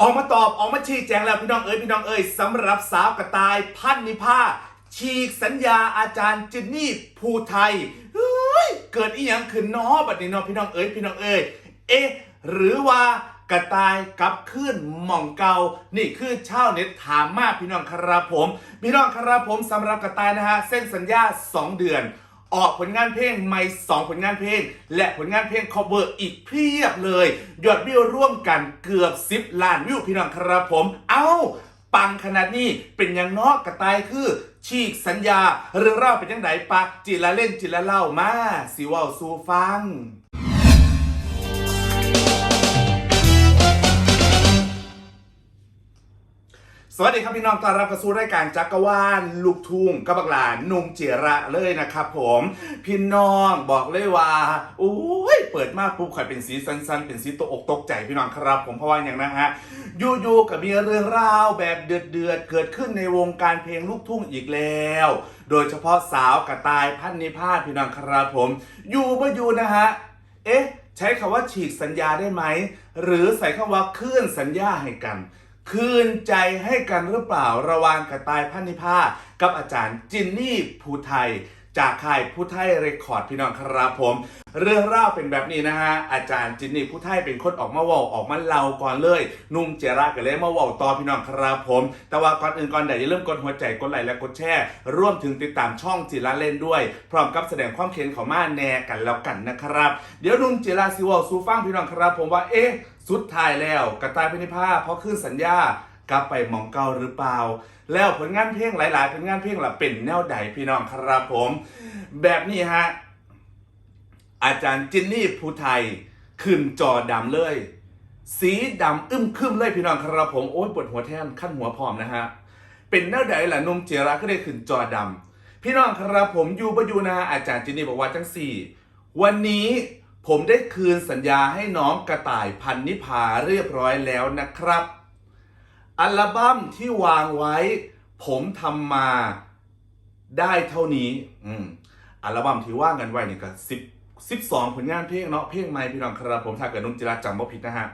ออกมาตอบออกมาชี้แจงแล้วพี่น้องเอ๋ยพี่น้องเอ๋ยสำหรับสาวกระต่ายพันนิพาฉีกสัญญาอาจารย์จินนี่ภูไทยเฮ้ยเกิดอีหยังขึ้นน้อบัดนี้น้องพี่น้องเอ๋ยพี่น้องเอ๋ยเอ๊ะหรือว่ากระต่ายกลับขึ้นหม่องเกานี่คือชาวเน็ตถามมากพี่น้องครับผม พี่น้องครับผมสำหรับกระต่ายนะฮะเส้นสัญญา 2 เดือน ออกผลงานเพลงใหม่2ผลงานเพลง และผลงานเพลงคอเวอร์อีกเพียบเลย ยอดวิวร่วมกันเกือบ 10 ล้านวิวพี่น้องครับผม เอ้า ปังขนาดนี้เป็นอย่างนอกกระต่ายคือ ฉีกสัญญาเรื่องเล่าวเป็นยังไงปะจิละเล่นจิละเล่ามาสิเว่าสูฟัง สวัสดีครับพี่น้องต้อนรับเข้าสู่รายการจักรวาลลูกทุ่งกับบักหลานนุ่มเจีระเลยนะครับผมพี่น้องบอกเลยว่าโอ้ยเปิดมากปุ๊บข่อยเป็นสีสันๆ เป็นสีตกอกตกใจพี่น้องครับ ผมเพราะว่าอย่างนะฮะอยู่ๆกับมีเรื่องราวแบบเดือดๆเกิดขึ้นในวงการเพลงลูกทุ่งอีกแล้ว โดยเฉพาะสาวกระตายพันนิพาพี่น้องครับผม อยู่บ่อยู่นะฮะเอ๊ะ ใช้คำว่าฉีกสัญญาได้ไหมหรือใส่คำว่าคลื่นสัญญาให้กัน คืนใจให้กันหรือเปล่าระวางกระต่ายพันนิพากับอาจารย์จินนี่ภูไทย จากค่ายผู้ไทยเรคคอร์ดพี่น้องครับผม เรื่องราวเป็นแบบนี้นะฮะ อาจารย์จินนี่ผู้ไทยเป็นคนออกมาว่าออกมาเล่าก่อนเลย นุ่มเจระกันเลยมาว่าต่อพี่น้องครับผม แต่ว่าก่อนอื่นก่อนใดอย่าลืมกดหัวใจกดไลค์และกดแชร์ร่วมถึงติดตามช่องจิระเล่นด้วย พร้อมกับแสดงความเค็นเขามาแน่กันแล้วกันนะครับ เดี๋ยวนุ่มเจระซิเวลซูฟังพี่น้องครับผมว่าเอ๊ะสุดท้ายแล้วกระต่ายพินิพาเพราะขึ้นสัญญา กลับไปหมองเก่าหรือเปล่า แล้วผลงานเพลงหลาย ๆ ผลงานเพลงล่ะเป็นแนวใดพี่น้องครับผม แบบนี้ฮะอาจารย์จินนี่ภูไทยขึ้นจอดำเลย สีดำอึ้มครึมเลยพี่น้องครับผมโอ้ยปวดหัวแทนขั้นหัวพร้อมนะฮะเป็นแนวใดล่ะนุ่มเจระก็ได้ขึ้นจอดำพี่น้องครับผมอยู่ประยูนะอาจารย์จินนี่บอกว่าจังสี่ วันนี้ผมได้คืนสัญญาให้น้องกระต่ายพันนิพาเรียบร้อยแล้วนะครับ อัลบั้มที่วางไว้ ผมทำมาได้เท่านี้ อืมอัลบั้มที่ว่างกันไว้เนี่ยก็สิบสิบสองผลงานเพลงเนาะเพลงใหม่พี่น้องครับผมถ้าเกิดนุ่มจิราจำบ่ผิดนะฮะ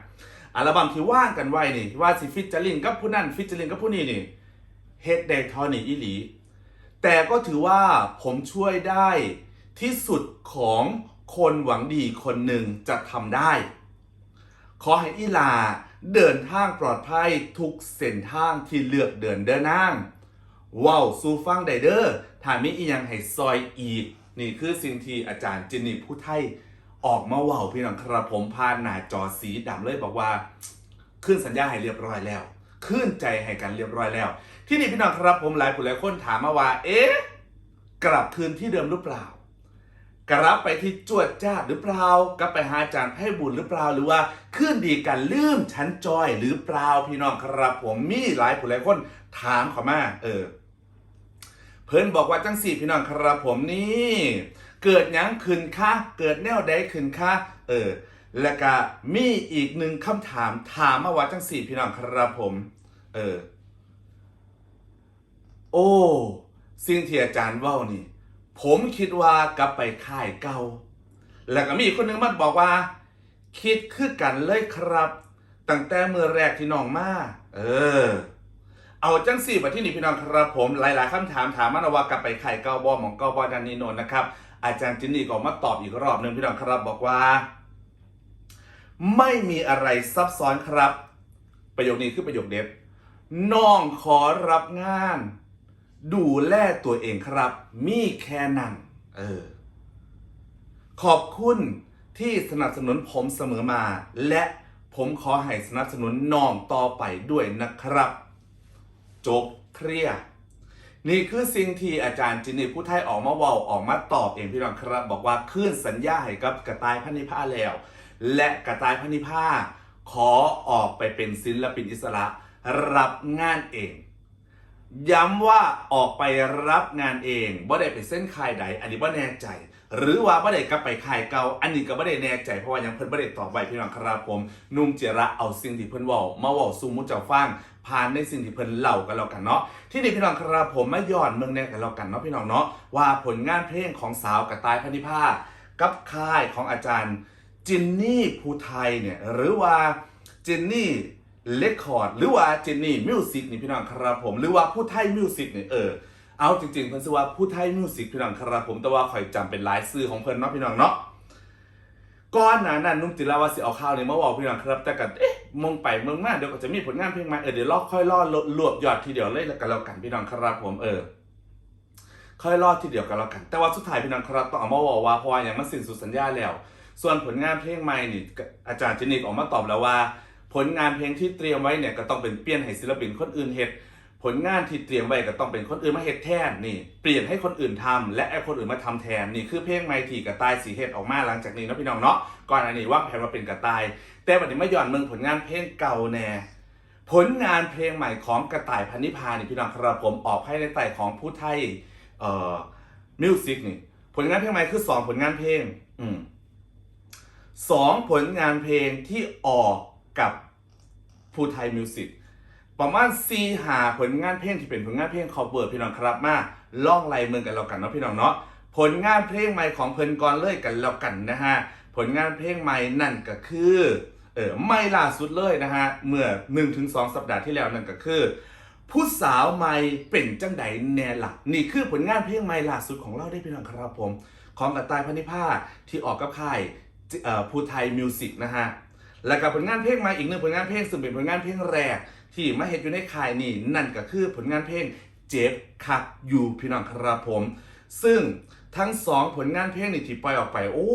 อัลบั้มที่ว่างกันไว้นี่ว่าสิฟิชเจอริงกับผู้นั่นฟิชเจอริงกับผู้นี่นี่เฮ็ดได้ท่านี้อีหลี แต่ก็ถือว่าผมช่วยได้ที่สุดของคนหวังดีคนหนึ่งจะทำได้ ขอให้อีลาเดินทางปลอดภัยทุกเส้นทางที่เลือกเดินเดินนางว้าวซูฟังไดเดอร์ถ้ามีอียังให้ซอยอีก นี่คือสิ่งที่อาจารย์จินิผู้ไทยออกมาว่าพี่น้องครับผมผ่านหน้าจอสีดำเลยบอกว่าขึ้นสัญญาให้เรียบร้อยแล้วขึ้นใจให้กันเรียบร้อยแล้ว ที่นี่พี่น้องครับผมหลายผู้หลายคนถามมาว่า เอ๊ะ กลับคืนที่เดิมหรือเปล่า กลับไปที่จวดจ้าหรือเปล่ากลับไปหาอาจารย์ให้บุญหรือเปล่าหรือว่าขึ้นดีกันลืมชั้นจอยหรือเปล่าพี่น้องครับผมมีหลายผู้หลายคนถามเขามาเออ เพิ่นบอกว่าจังสี่พี่น้องครับผมนี่เกิดยังขึ้นคะเกิดแนวใดขึ้นคะเออ แล้วก็มีอีกหนึ่งคำถามถามมาว่าจังสี่พี่น้องครับผม เออ โอ้สิ่งที่อาจารย์เว่านี่ ผมคิดว่ากลับไปค่ายเก่า แล้วก็มีอีกคนนึงมาบอกว่า คิดคือกันเลยครับ ตั้งแต่เมื่อแรกที่น้องมาเออ เอาจังสี่มาที่นี่พี่น้องครับผมหลาย ๆคำถามถามมานว่ากลับไปไข่เก้าบอหมองเก้าบอดันนีโนนนะครับ อาจารย์จินนี่ก็มาตอบอีกรอบหนึ่งพี่น้องครับบอกว่า ไม่มีอะไรซับซ้อนครับ ประโยคนี้คือประโยคเด็ดน้องขอรับงาน ดูแลตัวเองครับ มีแค่นั้นเออ ขอบคุณที่สนับสนุนผมเสมอมา และผมขอให้สนับสนุนน้องต่อไปด้วยนะครับ จบเคลียร์นี่คือสิ่งที่อาจารย์จินีผู้ไทยออกมาเว่าออกมาตอบเองพี่น้องครับ บอกว่าขึ้นสัญญาให้กับกระต่ายพันนิพาแล้ว และกระต่ายพันนิพาขอออกไปเป็นศิลปินอิสระ รับงานเอง ย้ำว่าออกไปรับงานเองบ่ได้ไปเส้นคายใดอันนี้บ่แน่ใจ หรือว่าบ่ได้กลับไปคายเก่าอันนี้ก็บ่ได้แน่ใจเพราะว่ายังเพิ่นบ่ได้ตอบไว้พี่น้องครับผมนุ่มเจระเอาสิ่งที่เพิ่นเว้ามาเว้าสู่มุเจ้าฟังผ่านในสิ่งที่เพิ่นเล่ากันแล้วกันเนาะที่นี่พี่น้องครับผมมาย้อนเมืองแน่กันแล้วกันเนาะพี่น้องเนาะว่าผลงานเพลงของสาวกระต่ายพันธิพากับค่ายของอาจารย์จินนี่ภูไทยเนี่ยหรือว่าจินนี่ เลคคอร์ดหรือว่าเจนนี่มิวสิกนี่พี่น้องครับผมหรือว่าผู้ไทยมิวสิกนี่เออเอาจริงๆเพิ่นชื่อว่าผู้ไทยมิวสิกพี่น้องครับผมแต่ว่าข่อยจำเป็นลายซื้อของเพิ่นเนาะพี่น้องเนาะก่อนหน้านั้นนุ่มจิราว่าสิเอาข้าวนี่มาบอกพี่น้องครับ แต่ก็เอ๊ะมองไปเมืองมาเดี๋ยวก็จะมีผลงานเพลงใหม่เออเดี๋ยวรอค่อยรอดรวบยอดทีเดียวเลยแล้วกันแล้วกันพี่น้องครับผมเออค่อยรอดทีเดียวกันแล้วกัน แต่ว่าสุดท้ายพี่น้องครับต้องเอามาบอกว่าเพราะว่ายังมาสิ้นสุดสัญญาแล้ว ส่วนผลงานเพลงใหม่นี่อาจารย์เจนิกออกมาตอบแล้วว่า ผลงานเพลงที่เตรียมไว้เนี่ยก็ต้องเป็นเปลี่ยนให้ศิลปินคนอื่นเฮ็ดผลงานที่เตรียมไว้ก็ต้องเป็นคนอื่นมาเฮ็ดแทนนี่ เปลี่ยนให้คนอื่นทำและไอ้คนอื่นมาทำแทนนี่คือเพลงใหม่ที่กระต่ายสีเฮ็ดออกมาหลังจากนี้นะพี่น้องเนาะก่อนอันนี้ว่าแผนมาเป็นกระต่าย แต่บัดนี้มาย้อนเมืองผลงานเพลงเก่าแน่ผลงานเพลงใหม่ของกระต่ายพันนิพานี่พี่น้องครับผมออกให้ในไต่ของผู้ไทยเอ่อมิวสิกนี่ผลงานเพลงใหม่คือสองผลงานเพลงอืมสองผลงานเพลงที่ออก กับผู้ไทยมิวสิกประมาณซีหาผลงานเพลงที่เป็นผลงานเพลงคอเวอร์พี่น้องครับมาล่องไล่เมืองกันแล้วกันเนาะพี่น้องเนาะผลงานเพลงใหม่ของเพิ่นกรเลยกันแล้วกันนะฮะผลงานเพลงใหม่นั่นก็คือเออไม่ล่าสุดเลยนะฮะเมื่อ 1-2 สัปดาห์ที่แล้วนั่นก็คือผู้สาวไม่เป็นจังใดแน่หลักนี่คือผลงานเพลงใหม่ล่าสุดของเราได้พี่น้องครับผม ของกระตายพันนิพาที่ออกกับค่ายภูไทยมิวสิกนะฮะ แล้วก็ผลงานเพลงมาอีกหนึ่งผลงานเพลงซึ่งเป็นผลงานเพลงแรก ที่มาเห็นอยู่ในค่ายนี่นั่นก็คือผลงานเพลงเจ็บคักอยู่พี่น้องครับผม ซึ่งทั้งสองผลงานเพลงนี่ที่ปล่อยออกไป โอ้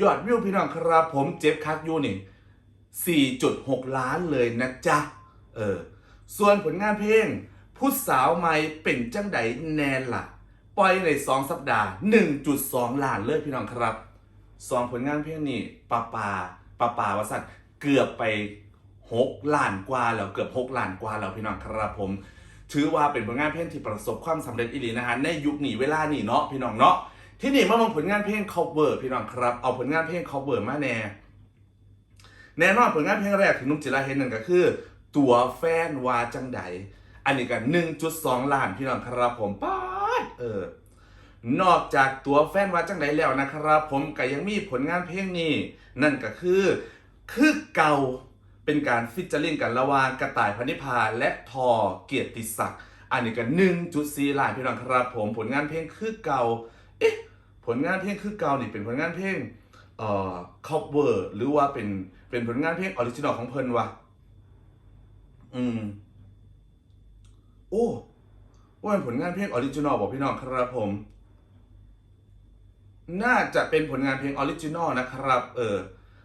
ยอดวิวพี่น้องครับผมเจ็บคักอยู่นี่ 4.6 ล้านเลยนะจ๊ะเออส่วนผลงานเพลงผู้สาวไม่เป็นจังใดแนนล่ะ ปล่อยใน 2 สัปดาห์ 1.2 ล้านเลยพี่น้องครับสองผลงานเพลงนี้ปาปา ปลาปลาวสัตว์เกือบไป6ล้านกว่าแล้วเกือบ6ล้านกว่าแล้วพี่น้องครับผม ถือว่าเป็นผลงานเพลงที่ประสบความสำเร็จอีหลีนะฮะในยุคนี้เวลานี้เนาะพี่น้องเนาะที่นี่มามองผลงานเพลง cover พี่น้องครับ เอาผลงานเพลง cover มาแน่แน่นอนผลงานเพลงแรกที่นุ่มจิราเห็นนั่นก็คือ ตัวแฟนวาจังใดอันนี้ก็1.2 ล้านพี่น้องครับผมป๊าดเออ นอกจากตัวแฟนวาจังใดแล้วนะครับ ผมก็ยังมีผลงานเพลงนี้ นั่นก็คือคือเก่าเป็นการฟิชเจอริงกันระหว่างกระต่ายพนิพาและทอเกียรติศักดิ์อันนี้ก็1.4ล้านพี่น้องครับ ผมผลงานเพลงคือเก่า เอ๊ะผลงานเพลงคือเก่านี่เป็นผลงานเพลงเอ่อ cover หรือว่าเป็นเป็นผลงานเพลงออริจินอลของเพิ่นวะอืม โอ้ว่าเป็นผลงานเพลงออริจินอลบอกพี่น้องครับผม น่าจะเป็นผลงานเพลงออริจินอลนะครับเออ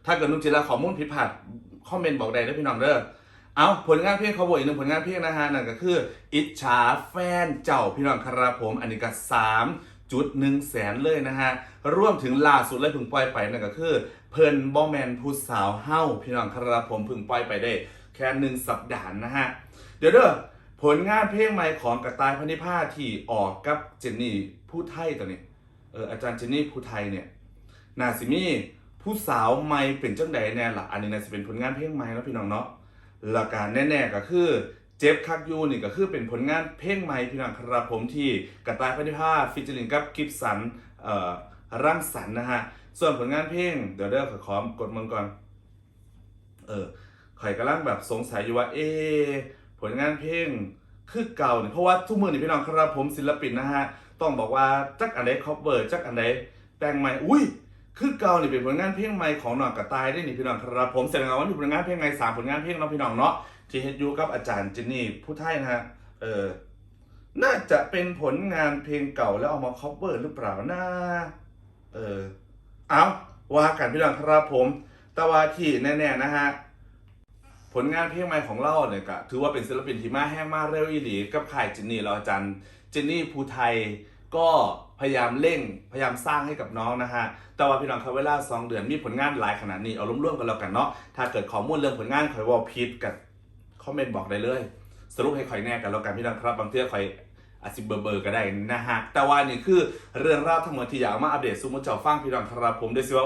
ถ้าเกิดนุ่นจิราขอมูลผิดพลาดคอมเมนต์บอกได้นะพี่น้องเด้อเอาผลงานเพลงเขาบอกอีกหนึ่งผลงานเพลงนะฮะนั่นก็คืออิจฉาแฟนเจ้าพี่น้องครับผมอันนี้ก็สามจุดหนึ่งแสนเลยนะฮะร่วมถึงล่าสุดเลยพิ่งปล่อยไปนั่นก็คือ เพิ่นบอแมนผู้สาวเฮ้าพี่น้องครับผมพิ่งปล่อยไปได้ แค่หนึ่งสัปดาห์นะฮะเดี๋ยวเด้อผลงานเพลงใหม่ของกระต่ายพันธิพาที่ออกกับเจนนี่ผู้ไทยตัวนี้ อออาจารย์เจนนี่ผู้ไทยเนี่ยนาซิมีผู้สาวไม่เป็นจังใดแน่ละอันนี้นาจะเป็นผลงานเพลงใหม่แล้วพี่น้องเนาะหลักการแน่ๆก็คือเจฟคักยูนี่ก็คือเป็นผลงานเพลงใหม่พี่น้องครับผมที่กระต่ายพันธิพาฟิจอริงกับกิฟสันเอ่อร่างสรรนะฮะส่วนผลงานเพลงเดี๋ยวเด้อขอขอกดมือก่อนเออข่อยกำลังแบบสงสัยอยู่ว่าเอผลงานเพลงคือเก่าเนี่ยเพราะว่าทุกมือนี่พี่น้องครับผมศิลปินนะฮะ ต้องบอกว่าจักอันใดคอปเวอร์จักอันใดแต่งใหม่อุ้ยคือเก่านี่เป็นผลงานเพลงใหม่ของหนองกระต่ายได้นี่พี่น้องครับผมแสดงว่ามีผลงานเพลงใหม่สามผลงานเพลงเนาะพี่น้องเนาะที่เฮ็ดอยู่กับอาจารย์เจนนี่ผู้ไทยนะฮะเออน่าจะเป็นผลงานเพลงเก่าแล้วเอามาคอปเวอร์หรือเปล่านะเออเอาว่ากันพี่น้องครับผมแต่ว่าที่แน่ๆนะฮะผลงานเพลงใหม่ของเราเนี่ยก็ถือว่าเป็นศิลปินที่มาแห้งมาเร็วอีหลีกับค่ายเจนนี่เราอาจารย์ จนนี่ภูไทยก็พยายามเร่งพยายามสร้างให้กับน้องนะฮะ แต่ว่าพี่น้องครับเวล่าสองเดือนมีผลงานหลายขนาดนี้เอาร่วมๆกันแล้วกันเนาะ ถ้าเกิดข้อมูลเรื่องผลงานข่อยว่าผิดกับคอมเมนต์บอกได้เลย สรุปให้ข่อยแน่กันแล้วกันพี่น้องครับ บางเทื่อข่อยอาจสิเบอร์เบอร์ก็ได้นะฮะ แต่ว่านี่คือเรื่องราวทั้งหมดที่อยากมาอัปเดตซูมเจ้าฟังพี่น้องครับผมได้สิว่า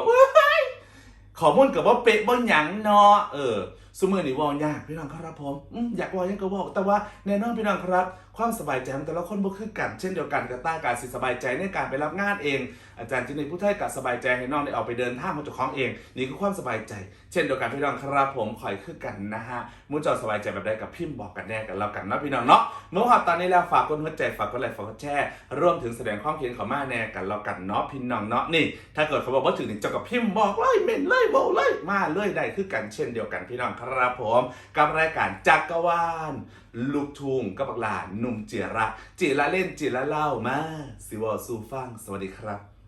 ข้อมูลกับว่าเป๊ะบ่หยังเนาะเออสมือนี่วอลยากพี่น้องครับผมอยากวอลยังก็เวอแต่ว่าแน่นอนพี่น้องครับ ความสบายใจของแต่ละคนบ่คือกันเช่นเดียวกันกับต้าการสิสบายใจในการไปรับงานเอง อาจารย์จินนี่ผู้ไทยกับสบายใจให้น้องได้ออกไปเดินทางของเจ้าของเอง นี่คือความสบายใจ เช่นเดียวกันพี่น้องครับผมคอยคือกันนะฮะมุ้งจอสบายใจแบบใดกับพิมพ์บอกกันแน่กันแล้วกันเนาะพี่น้องเนาะเมื่อวานตอนนี้แล้วฝากกดหัวใจฝากกดไลค์ฝากกดแชร์ร่วมถึงแสดงความคิดเห็นเขามาแน่กันแล้วกันเนาะพี่น้องเนาะนี่ ถ้าเกิดเขาบอกว่าถึงเจ้ากับพิมพ์บอกเลยเม่นเลยบอกเลยมาเลยได้คือกันเช่นเดียวกันพี่น้องครับผม กับรายการจักรวาลลูกทุ่งกับหลานหนุ่มเจียระจีระเล่นจีระเล่ามาสิวอสูฟังสวัสดีครับ